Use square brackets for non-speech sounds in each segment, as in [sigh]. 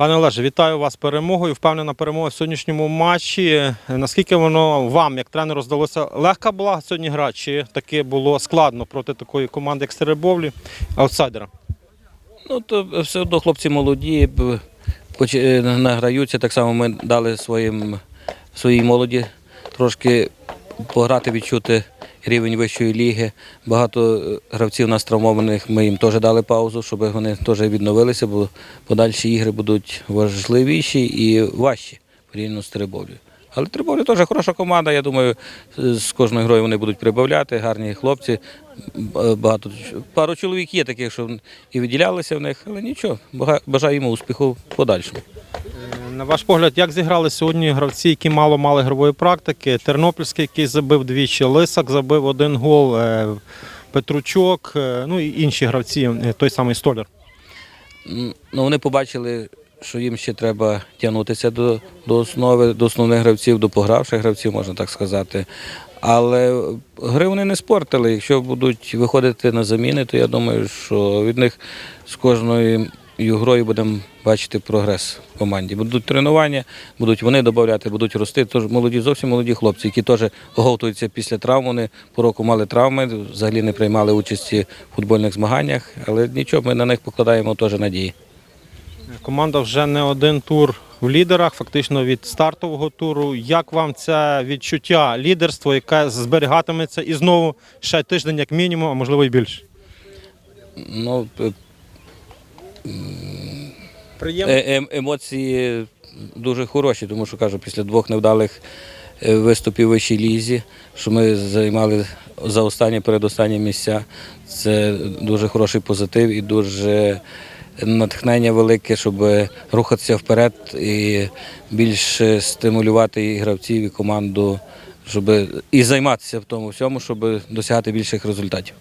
Пане Олеже, вітаю вас перемогою. Впевнена перемога в сьогоднішньому матчі. Наскільки воно вам, як тренеру, здалося, легка була сьогодні гра, чи таки було складно проти такої команди, як Стеребовлі, аутсайдера? Ну, то все одно хлопці молоді, хоч е, награються, так само ми дали своїм, своїй молоді трошки пограти, відчути рівень вищої ліги. Багато е, гравців нас травмованих, ми їм теж дали паузу, щоб вони теж відновилися, бо подальші ігри будуть важливіші і важчі порівняно з Теребовлею. Але Теребовля теж хороша команда. Я думаю, з кожною грою вони будуть прибавляти, гарні хлопці. Багато пару чоловік є таких, що і виділялися в них, але нічого. Їм успіху в подальшому. На ваш погляд, як зіграли сьогодні гравці, які мало мали ігрової практики? Тернопільський, який забив двічі, Лисак забив один гол, е, Петручок, е, ну і інші гравці, е, той самий Столяр. Ну, вони побачили, що їм ще треба тягнутися до, до основи, до основних гравців, до погравших гравців, можна так сказати. Але гри вони не спортили. Якщо будуть виходити на заміни, то я думаю, що від них з кожною грою будемо бачити прогрес в команді. Будуть тренування, будуть вони додати, будуть рости. Тож молоді, зовсім молоді хлопці, які теж оговтуються після травм. Вони по року мали травми, взагалі не приймали участі в футбольних змаганнях, але нічого, ми на них покладаємо теж надії. Команда вже не один тур в лідерах, фактично від стартового туру. Як вам це відчуття лідерства, яке зберігатиметься і знову ще тиждень, як мінімум, а можливо і більше? Ну, Приємно. е- ем- емоції дуже хороші, тому що кажу, після двох невдалих е, виступів в вищій лізі, що ми займали за останні передостанні місця. Це дуже хороший позитив і дуже натхнення велике, щоб рухатися вперед і більше стимулювати і гравців, і команду, щоб і займатися в тому всьому, щоб досягати більших результатів.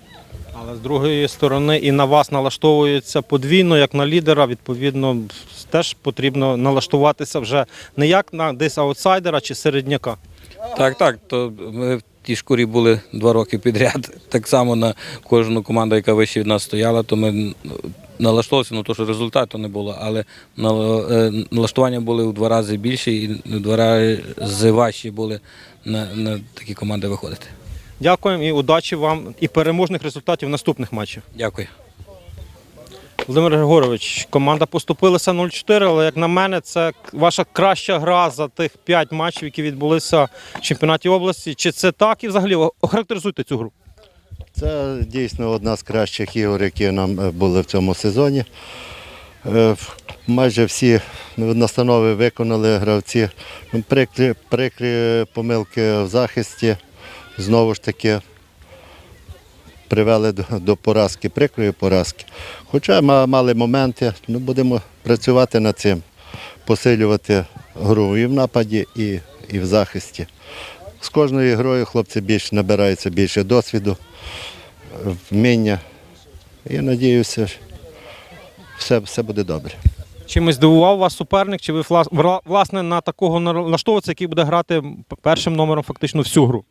Але з другої сторони і на вас налаштовується подвійно, як на лідера. Відповідно, теж потрібно налаштуватися вже не як на десь аутсайдера чи середняка. Так, так. То ми в тій шкурі були два роки підряд. Так само на кожну команду, яка вище від нас стояла, то ми налаштовувалися, ну то що результату не було, але е, налаштування були в два рази більше і в два рази важчі були на, на такі команди виходити. Дякуємо і удачі вам і переможних результатів в наступних матчах. Дякую. Володимир Григорович, команда поступилася 0-4, але як на мене, це ваша краща гра за тих 5 матчів, які відбулися в чемпіонаті області. Чи це так і взагалі охарактеризуйте цю гру? Це дійсно одна з кращих ігор, які нам е, були в цьому сезоні. Е, Майже всі настанови виконали гравці. Прикрі, прикрі помилки в захисті знову ж таки привели до, до поразки, прикрої поразки. Хоча ма- мали моменти, ну, будемо працювати над цим, посилювати гру і в нападі, і, і в захисті. З кожною грою хлопці більше набираються більше досвіду вміння. Я сподіваюся, все, все буде добре. Чимось здивував вас суперник, чи ви власне на такого налаштовуватися, який буде грати першим номером фактично всю гру?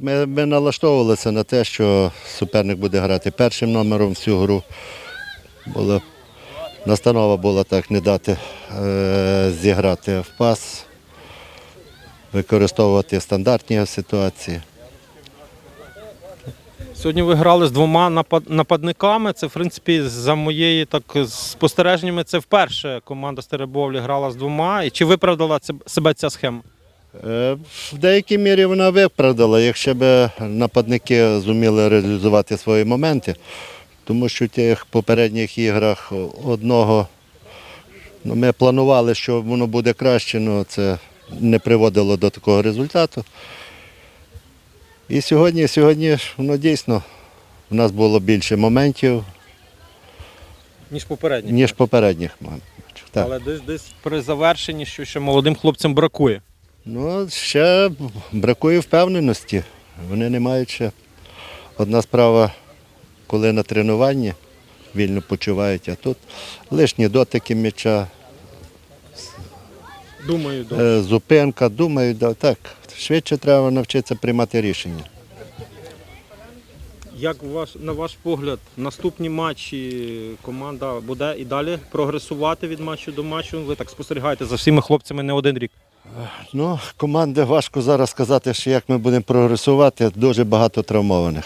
Ми, ми налаштовувалися на те, що суперник буде грати першим номером всю гру. Було, настанова була так не дати е, зіграти в пас, використовувати стандартні ситуації. Сьогодні ви грали з двома нападниками. Це, в принципі, за моєї так спостереженнями, це вперше команда Стеребовлі грала з двома. І чи виправдала себе ця схема? Е, В деякій мірі вона виправдала, якщо б нападники зуміли реалізувати свої моменти, тому що в тих попередніх іграх одного ну, ми планували, що воно буде краще, але це не приводило до такого результату. І сьогодні, сьогодні воно дійсно в нас було більше моментів, Ніж попередні. ніж попередніх. Так. Але десь десь при завершенні, що ще молодим хлопцям бракує. Ну, ще бракує впевненості. Вони не мають ще. Одна справа, коли на тренуванні вільно почувають, а тут лишні дотики м'яча, Думаю, е, зупинка, думають, да, так, швидше треба навчитися приймати рішення. Як ваш, на ваш погляд, наступні матчі команда буде і далі прогресувати від матчу до матчу? Ви так спостерігаєте за всіми хлопцями не один рік. Ну, команди важко зараз сказати, що як ми будемо прогресувати, дуже багато травмованих.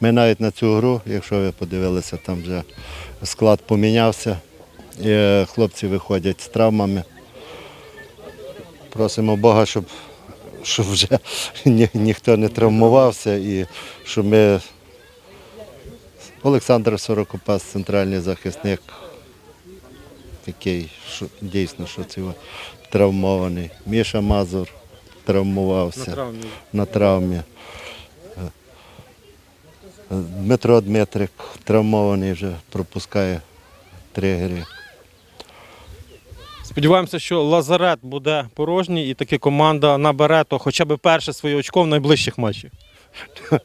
Ми навіть на цю гру, якщо ви подивилися, там вже склад помінявся. І е, хлопці виходять з травмами. Просимо Бога, щоб, щоб вже ні, ніхто не травмувався і щоб ми. Олександр Сорокопас, центральний захисник, такий, що дійсно, що цього травмований. Міша Мазур травмувався На травмі. на травмі. Дмитро Дмитрик травмований вже пропускає три гри. Сподіваємося, що лазарет буде порожній і таки команда набере то хоча б перше своє очко в найближчих матчах. [laughs]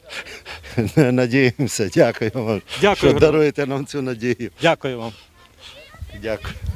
Надіємося, дякуємо, Дякую. що даруєте нам цю надію. Дякую вам. Дякую.